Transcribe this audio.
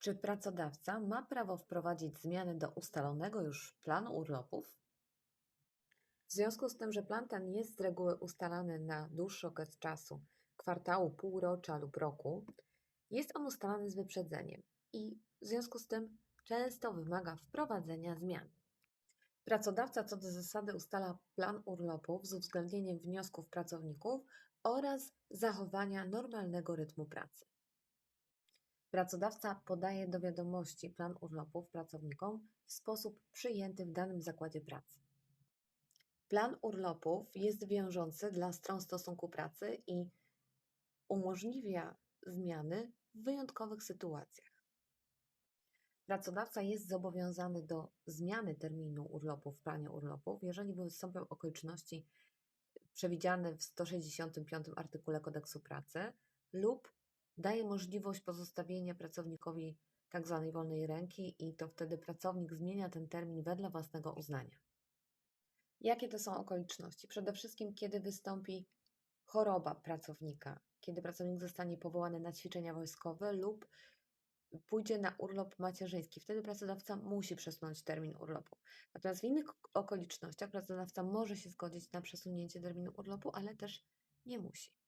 Czy pracodawca ma prawo wprowadzić zmiany do ustalonego już planu urlopów? W związku z tym, że plan ten jest z reguły ustalany na dłuższy okres czasu, kwartału, półrocza lub roku, jest on ustalany z wyprzedzeniem i w związku z tym często wymaga wprowadzenia zmian. Pracodawca co do zasady ustala plan urlopów z uwzględnieniem wniosków pracowników oraz zachowania normalnego rytmu pracy. Pracodawca podaje do wiadomości plan urlopów pracownikom w sposób przyjęty w danym zakładzie pracy. Plan urlopów jest wiążący dla stron stosunku pracy i umożliwia zmiany w wyjątkowych sytuacjach. Pracodawca jest zobowiązany do zmiany terminu urlopu w planie urlopów, jeżeli wystąpią okoliczności przewidziane w 165 artykule Kodeksu Pracy lub daje możliwość pozostawienia pracownikowi tzw. wolnej ręki i to wtedy pracownik zmienia ten termin wedle własnego uznania. Jakie to są okoliczności? Przede wszystkim, kiedy wystąpi choroba pracownika, kiedy pracownik zostanie powołany na ćwiczenia wojskowe lub pójdzie na urlop macierzyński. Wtedy pracodawca musi przesunąć termin urlopu. Natomiast w innych okolicznościach pracodawca może się zgodzić na przesunięcie terminu urlopu, ale też nie musi.